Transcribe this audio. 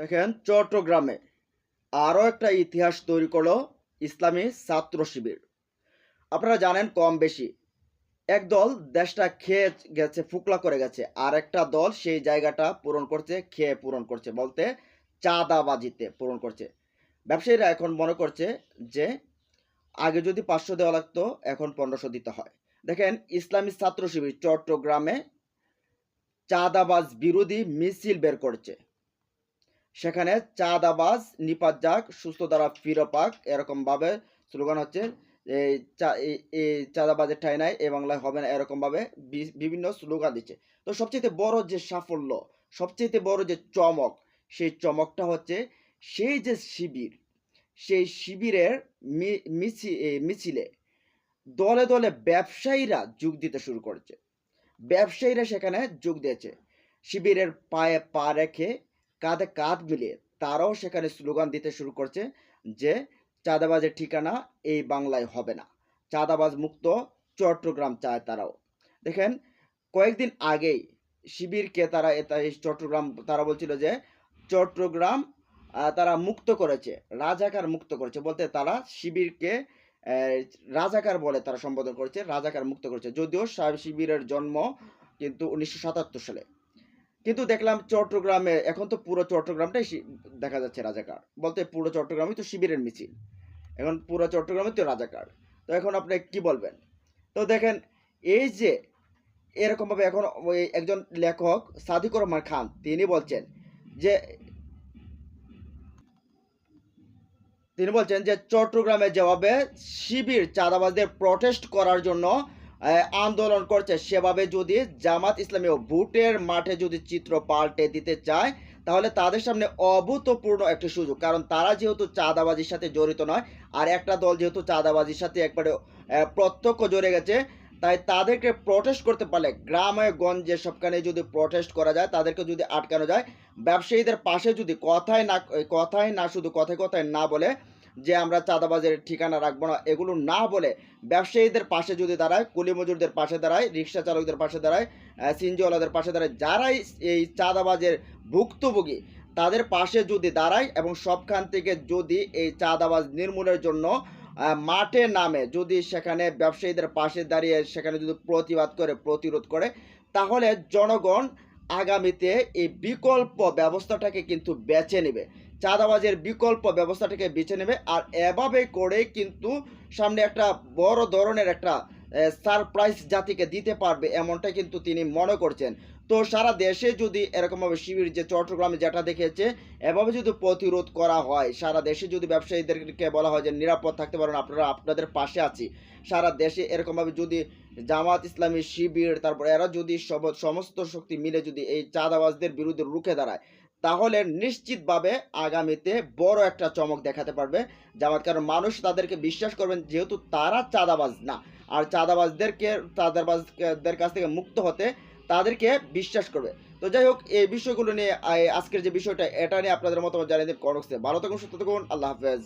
দেখেন, চট্টগ্রামে আরও একটা ইতিহাস তৈরি করল ইসলামী ছাত্র শিবির। আপনারা জানেন কম বেশি। একদল দেশটা খেয়ে গেছে, ফুকলা করে গেছে। আর একটা দল সেই জায়গাটা পূরণ করছে, খেয়ে পূরণ করছে বলতে চাঁদাবাজিতে পূরণ করছে। ব্যবসায়ীরা এখন মনে করছে যে আগে যদি পাঁচশো দেওয়া লাগতো, এখন পনেরোশো দিতে হয়। দেখেন, ইসলামী ছাত্র শিবির চট্টগ্রামে চাঁদাবাজ বিরোধী মিছিল বের করছে। সেখানে চাঁদাবাজ নিপাত যাক সুস্থ দ্বারা ফিরো পাক এরকমভাবে স্লোগান হচ্ছে এই চাঁদাবাজের ঠাই নাই, এ বাংলায় হবে না, এরকমভাবে বিভিন্ন স্লোগান দিচ্ছে। তো সবচেয়ে বড় যে সাফল্য সবচেয়ে বড় যে চমক, সেই চমকটা হচ্ছে সেই যে শিবির, সেই শিবিরের মিছি- মিছিলে দলে দলে ব্যবসায়ীরা যোগ দিতে শুরু করেছে। ব্যবসায়ীরা সেখানে যোগ দিয়েছে। শিবিরের পায়ে পা রেখে কাঁধে কাঁধ মিলিয়ে তারাও সেখানে স্লোগান দিতে শুরু করছে যে চাঁদাবাজের ঠিকানা এই বাংলায় হবে না। চাঁদাবাজ মুক্ত চট্টগ্রাম চায় তারাও। দেখেন, কয়েকদিন আগেই শিবিরকে তারা চট্টগ্রাম তারা বলছিল যে চট্টগ্রাম তারা মুক্ত করেছে, রাজাকার মুক্ত করেছে বলতে তারা শিবিরকে রাজাকার বলে তারা সম্বোধন করেছে, রাজাকার মুক্ত করেছে। যদিও শিবিরের জন্ম কিন্তু উনিশশো সাতাত্তর সালে। কিন্তু দেখলাম চট্টগ্রামে, এখন তো পুরো চট্টগ্রামটাই দেখা যাচ্ছে রাজাকার। বলতে পুরো চট্টগ্রামই তো শিবিরের মিছিল। এখন পুরো চট্টগ্রামে তো রাজাকার। তো এখন আপনি কি বলবেন? তো দেখেন, এই যে এরকমভাবে এখন একজন লেখক সাদিকুর রহমান খান, তিনি বলছেন যে, তিনি বলছেন যে, চট্টগ্রামে যেভাবে শিবির চাঁদাবাজদের প্রটেস্ট করার জন্য আন্দোলন করছে। সেভাবে যদি জামাত ইসলামী ভোটের মাঠে যদি চিত্র পাল্টে দিতে চায়, তাহলে তাদের সামনে অভূতপূর্ণ একটি সুযোগ। কারণ তারা যেহেতু চাঁদাবাজির সাথে জড়িত নয়, আর একটা দল যেহেতু চাঁদাবাজির সাথে একবারে প্রত্যক্ষ জড়ে গেছে, তাই তাদেরকে প্রটেস্ট করতে পারলে, গ্রামে, গঞ্জে, সবখানে যদি প্রটেস্ট করা যায়, তাদেরকে যদি আটকানো যায়, ব্যবসায়ীদের পাশে যদি কথায় না কথায় না, শুধু কথায় কথায় না বলে যে আমরা চাঁদাবাজের ঠিকানা রাখব না, এগুলো না বলে ব্যবসায়ীদের পাশে যদি দাঁড়ায় কুলি মজুরদের পাশে দাঁড়ায়, রিক্সা চালকদের পাশে দাঁড়ায় সিনজিওয়ালাদের পাশে দাঁড়ায়, যারাই এই চাঁদাবাজের ভুক্তভোগী, তাদের পাশে যদি দাঁড়ায় এবং সবখান থেকে যদি এই চাঁদাবাজ নির্মূলের জন্য মাঠে নামে, যদি সেখানে ব্যবসায়ীদের পাশে দাঁড়িয়ে সেখানে যদি প্রতিবাদ করে, প্রতিরোধ করে, তাহলে জনগণ আগামীতে এই বিকল্প ব্যবস্থাটাকে কিন্তু বেছে নেবে। চাঁদাবাজের বিকল্প ব্যবস্থাটাকে বেছে নেবে আর এভাবে করে কিন্তু সামনে একটা বড় ধরনের একটা সারপ্রাইজ জাতিকে দিতে পারবে এমনটা কিন্তু তিনি মনে করছেন। তো সারা দেশে যদি এরকমভাবে শিবির যে চট্টগ্রামে যেটা দেখেছে এভাবে যদি প্রতিরোধ করা হয়, সারা দেশে যদি ব্যবসায়ীদেরকে বলা হয় যে নিরাপদ থাকতে পারেন, আপনারা আপনাদের পাশে আছি। সারা দেশে এরকমভাবে যদি জামাত ইসলামী শিবির, তারপর এরা যদি সমস্ত শক্তি মিলে যদি এই চাঁদাবাজদের বিরুদ্ধে রুখে দাঁড়ায় তাহলে নিশ্চিতভাবে আগামীতে বড় একটা চমক দেখাতে পারবে জামাত কারণ মানুষ তাদেরকে বিশ্বাস করবেন যেহেতু তারা চাঁদাবাজ না। আর চাঁদাবাজদেরকে, চাঁদাবাজদের কাছ থেকে মুক্ত হতে তাদেরকে বিশ্বাস করবে। তো যাই হোক, এই বিষয়গুলো নিয়ে আজকের যে বিষয়টা, এটা নিয়ে আপনাদের মতামত জানিয়ে দিন কনক্সে ভালো থাকুন, সুস্থ থাকুন, আল্লাহ হাফেজ।